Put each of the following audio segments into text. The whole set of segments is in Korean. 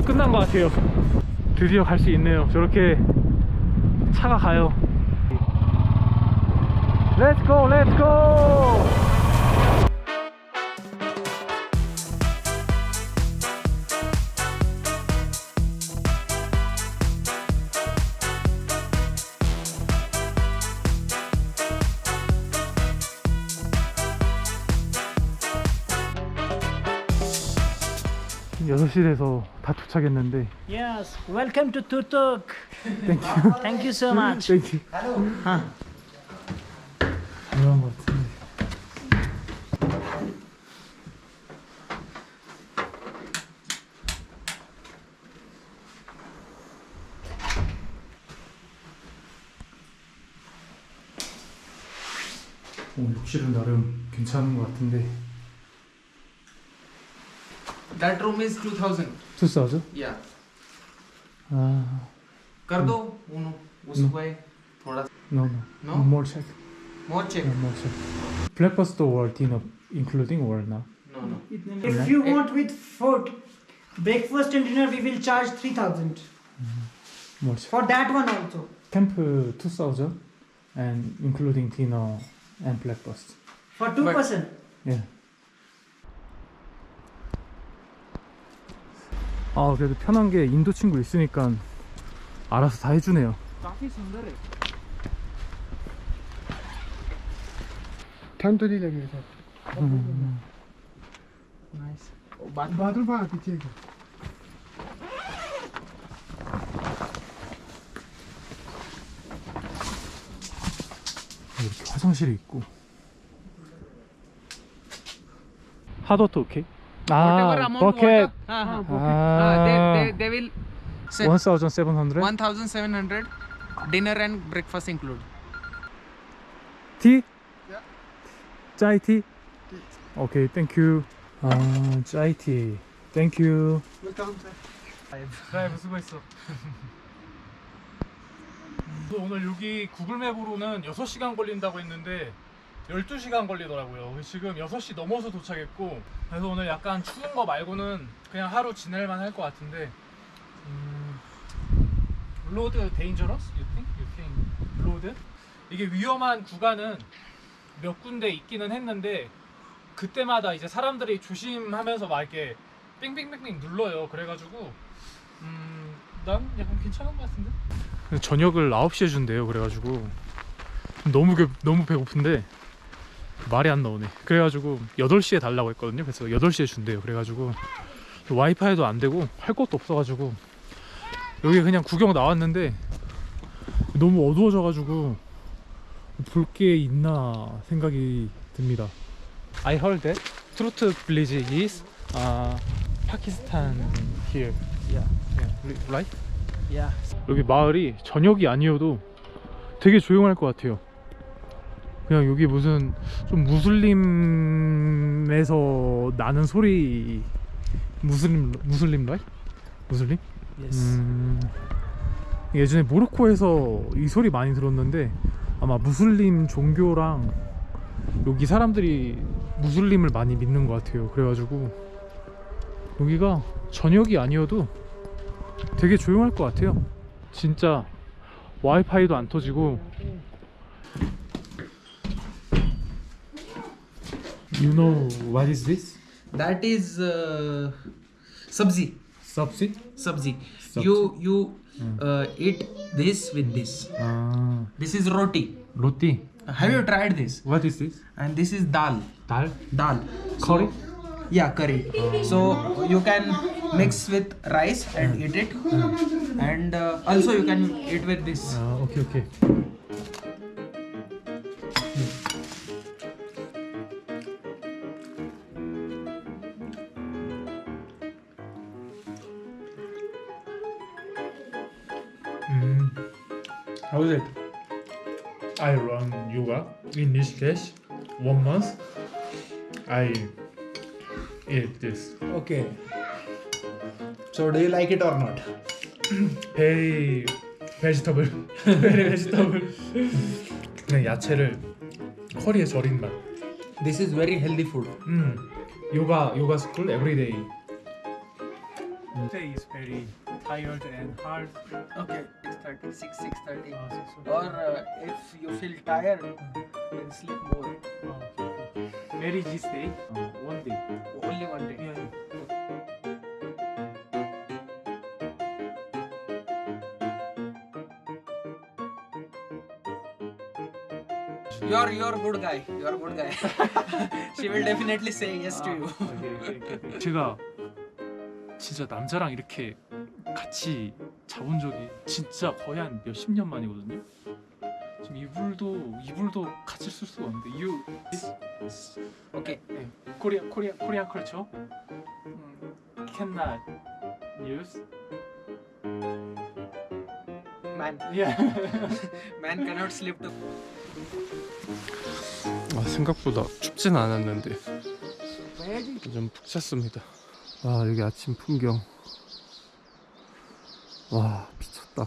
드디어 끝난 것 같아요. 드디어 갈 수 있네요. 저렇게 차가 가요. Go! 여 섯 시에서 다 도착했는데 Yes, welcome to Turtuk. 땡큐 Thank you so much. 땡큐 Huh. 이런 것 같은데 오, 욕실은 나름 괜찮은 것 같은데 that room is 2000 2000 yeah. Uh, कर दो उनो no. थोड़ा no no. No? More check. More check. More check. Play plus the word you including word now. No no. If you want with food breakfast and dinner we will charge 3000 mm-hmm. more check. for that one also. Camp uh, 2000 and including you know and breakfast for two but, person? Yeah. 아 그래도 편한 게 인도 친구 있으니까 알아서 다 해주네요. 탄도리 लग에서 음. 나이스. 마들 봐 그치 이렇게 화장실이 있고. 하도토 오케이? whatever amount bucket. water, uh, uh, they, they, they will say 1700 1700 dinner and breakfast include. 티? Yeah. 짜이티? 오케이, 땡큐. 아, 짜이티. 땡큐. Welcome, sir. 라이브 수고했어. 오늘 여기 구글맵으로는 6시간 걸린다고 했는데 12시간 걸리더라고요. 지금 6시 넘어서 도착했고 그래서 오늘 약간 추운 거 말고는 그냥 하루 지낼만 할 것 같은데 음, 로드 데인저러스? You think? You think 로드? 이게 위험한 구간은 몇 군데 있기는 했는데 그때마다 이제 사람들이 조심하면서 막 이렇게 뺑뺑뺑뺑 눌러요. 그래가지고 음, 난 약간 괜찮은 것 같은데. 저녁을 9시에 준대요. 그래가지고 너무 배, 너무 배고픈데 말이 안 나오네. 그래가지고 8시에 달라고 했거든요. 그래서 8시에 준대요. 그래가지고 와이파이도 안 되고 할 것도 없어가지고 여기 그냥 구경 나왔는데 너무 어두워져가지고 볼 게 있나 생각이 듭니다. I heard that Truth Village is uh, Pakistan here. Yeah. Yeah, right? Yeah. 여기 마을이 저녁이 아니어도 되게 조용할 것 같아요. 그냥 여기 무슨 좀 무슬림에서 나는 소리 무슬림 무슬림 라이? 무슬림? Yes. 음, 예전에 모로코에서 이 소리 많이 들었는데 아마 무슬림 종교랑 여기 사람들이 무슬림을 많이 믿는 것 같아요. 그래가지고 여기가 저녁이 아니어도 되게 조용할 것 같아요. 진짜 와이파이도 안 터지고 You know what is this? That is uh, sabzi. Sabzi? Sabzi. You you uh, eat this with this. Ah. This is roti. Roti. Have you tried this? What is this? And this is dal. Dal. Dal. Curry. So, yeah, curry. Oh. So you can mix with rice and eat it, uh. and uh, also you can eat with this. Ah, okay, okay. in this case one month. I eat this Okay. So do you like it or not? very vegetable, very vegetable. 그냥 야채를 커리에 절인 맛. This is very healthy food. 음, 요가 요가 스쿨 에브리데이. Today is very tired and hard. Okay, 6:30, 6, 6:30. Uh, so- so- Or uh, if you feel tired, Then sleep more. Oh, okay. Where is day? Uh, one day. Only one day. Yeah, yeah. You're you're good guy. You're good guy. she will definitely say yes to you. 제가 진짜 남자랑 이렇게 같이 자본 적이 진짜 거의 한 몇십 년 만이거든요. 지금 이불도 이불도 같이 쓸 수가 없는데 you Okay. 코리아 코리아 코리안 컬처 음, cannot use Man, yeah man cannot sleep to. 아, 생각보다 춥진 않았는데 좀 푹 잤습니다. 아 여기 아침 풍경 와 미쳤다.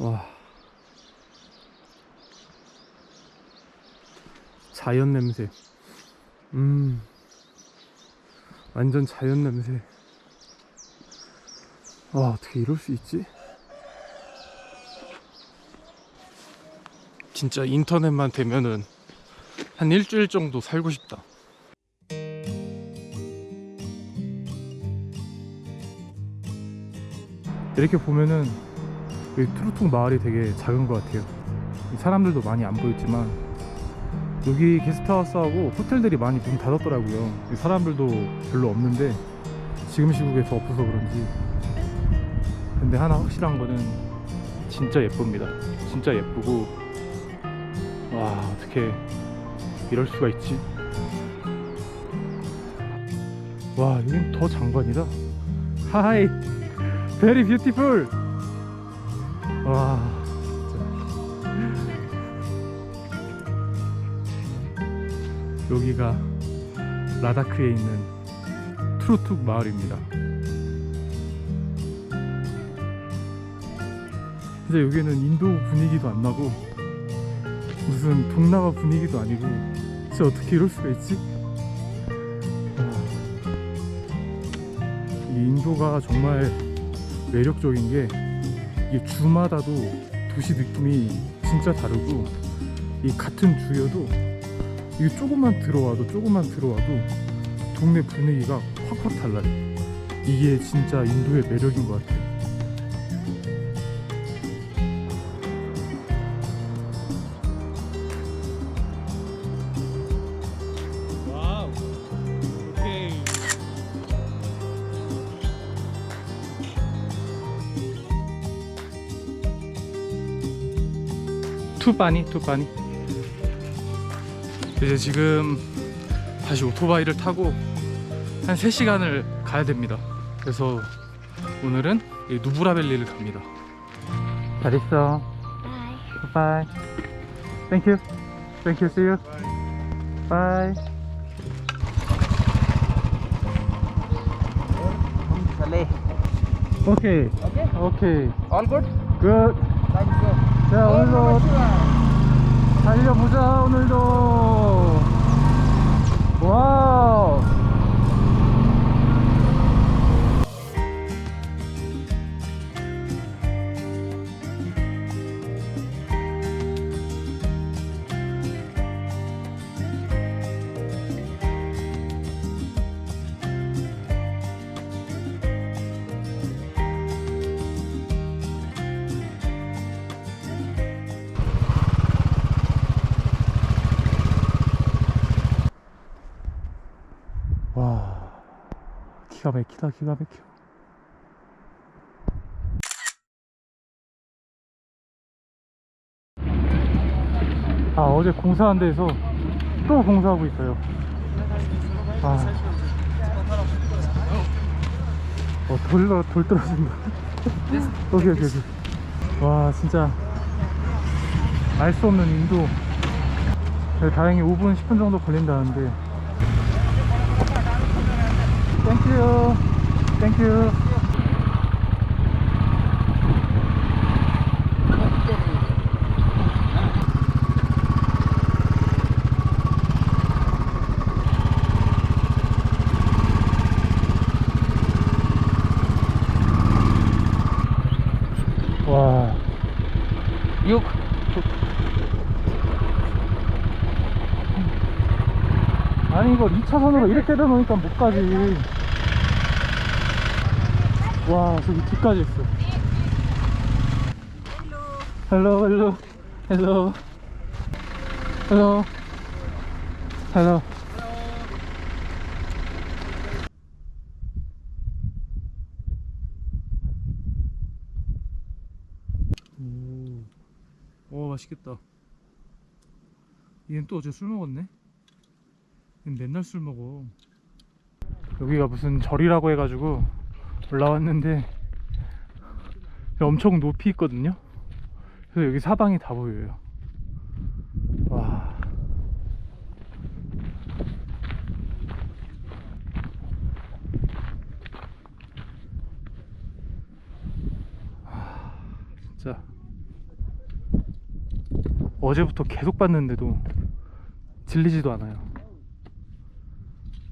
와 자연 냄새. 음 완전 자연 냄새. 와 어떻게 이럴 수 있지? 진짜 인터넷만 되면은 한 일주일 정도 살고 싶다. 이렇게 보면은 이 트루퉁 마을이 되게 작은 것 같아요. 사람들도 많이 안 보였지만 여기 게스트하우스하고 호텔들이 많이 문 닫았더라고요. 사람들도 별로 없는데 지금 시국에 더 없어서 그런지. 근데 하나 확실한 거는 진짜 예쁩니다. 진짜 예쁘고 와 어떻게 이럴 수가 있지? 와 여긴 더 장관이다. 하이. 베리 뷰티풀 와 여기가 라다크에 있는 트루툭 마을입니다 진짜 여기는 인도 분위기도 안 나고 무슨 동남아 분위기도 아니고 진짜 어떻게 이럴 수가 있지? 와. 이 인도가 정말 매력적인 게 이게 주마다도 도시 느낌이 진짜 다르고 이 같은 주여도 이게 조금만 들어와도 조금만 들어와도 동네 분위기가 확확 달라요. 이게 진짜 인도의 매력인 것 같아요. 투바니 투바니 이제 지금 다시 오토바이를 타고 한 3시간을 가야 됩니다. 그래서 오늘은 이 누브라벨리를 갑니다. 잘 있어. 바이 땡큐 땡큐 see you. 바이. 오케이 Okay. 오케이 All good. Thank you. 자 오늘도 달려보자 오늘도. 와우 와 기가 막히다 기가 막혀. 아 어제 공사한 데서 또 공사하고 있어요. 아. 어, 돌, 돌 떨어진다 오케이 오케이 오케이. 와 진짜. 알 수 없는 인도. 다행히 5분 10분 정도 걸린다는데 땡큐 땡큐 와. 6, 6. 아니 이거 2차선으로 이렇게 되놓으니까 못 가지. 와 저기 뒤까지 있어. 헬로 헬로 헬로 헬로 헬로 오, 오 맛있겠다. 얘는 또 어제 술 먹었네? 얘는 맨날 술 먹어. 여기가 무슨 절이라고 해가지고 올라왔는데 엄청 높이 있거든요. 그래서 여기 사방이 다 보여요. 와. 아, 진짜. 어제부터 계속 봤는데도 질리지도 않아요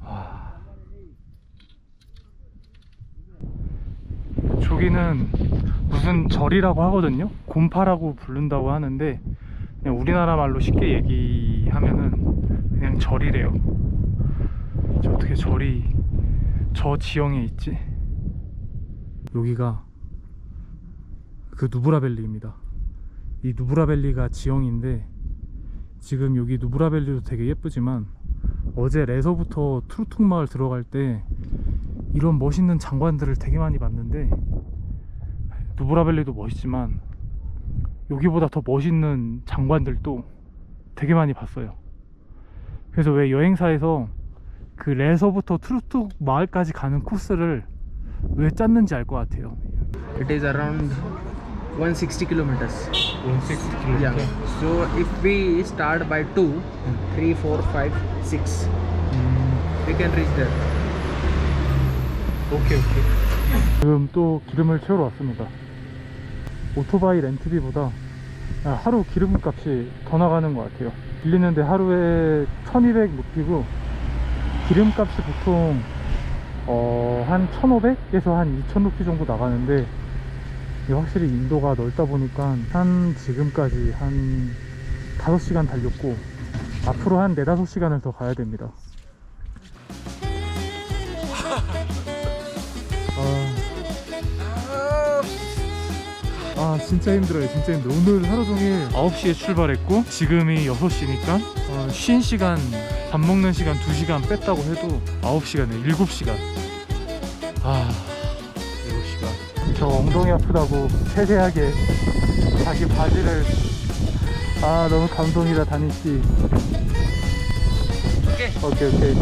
와. 저기는 무슨 절이라고 하거든요. 곰파라고 부른다고 하는데 그냥 우리나라 말로 쉽게 얘기하면은 그냥 절이래요. 저 어떻게 절이 저 지형에 있지? 여기가 그 누브라밸리입니다. 이 누브라밸리가 지형인데 지금 여기 누브라밸리도 되게 예쁘지만 어제 레서부터 트루퉁 마을 들어갈 때 이런 멋있는 장관들을 되게 많이 봤는데 누브라밸리도 멋있지만 여기보다 더 멋있는 장관들도 되게 많이 봤어요. 그래서 왜 여행사에서 그 레서부터 트루퉁 마을까지 가는 코스를 왜 짰는지 알 것 같아요. it is around 160 kilometers. 160km. Yeah. So if we start by 2, 3, 4, 5, 6, we can reach there. 오케이 오케이 지금 또 기름을 채우러 왔습니다 오토바이 렌트비보다 하루 기름값이 더 나가는 것 같아요. 빌리는데 하루에 1200 루피고 기름값이 보통 어, 한 1500에서 한 2000 루피 정도 나가는데 확실히 인도가 넓다 보니까 한 지금까지 한 5시간 달렸고 앞으로 한 4, 5시간을 더 가야 됩니다 아, 아 진짜 힘들어요 진짜 힘들어 오늘 하루 종일 9시에 출발했고 지금이 6시니까 어, 쉰 시간 밥 먹는 시간 2시간 뺐다고 해도 9시간에 7시간. 아 7시간. 저 엉덩이 아프다고 세세하게 자기 바지를 아 너무 감동이다 다니씨. Okay. 오케이 오케이